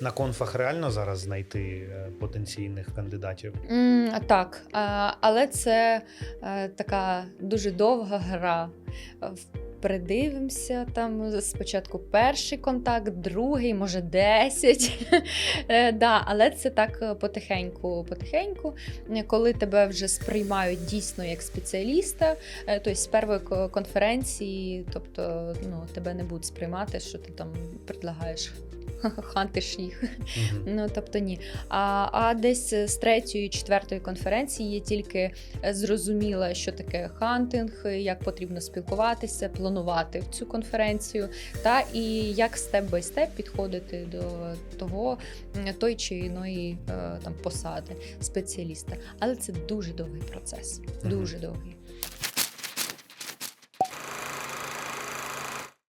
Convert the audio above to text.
на конфах реально зараз знайти е, потенційних кандидатів? М, Так, але це е, така дуже довга гра. Е, Придивимося там спочатку перший контакт, другий, може, десять. Але це так потихеньку, потихеньку. Коли тебе вже сприймають дійсно як спеціаліста, тобто з першої конференції, тобто ну, тебе не будуть сприймати, що ти там предлагаєш. Хантиш їх. Ну тобто ні. А, а десь з третьої, четвертої конференції я тільки зрозуміла, що таке хантинг, як потрібно спілкуватися, планувати цю конференцію, та і як степ бай степ підходити до того той чи іної е, там посади спеціаліста. Але це дуже довгий процес. Дуже довгий.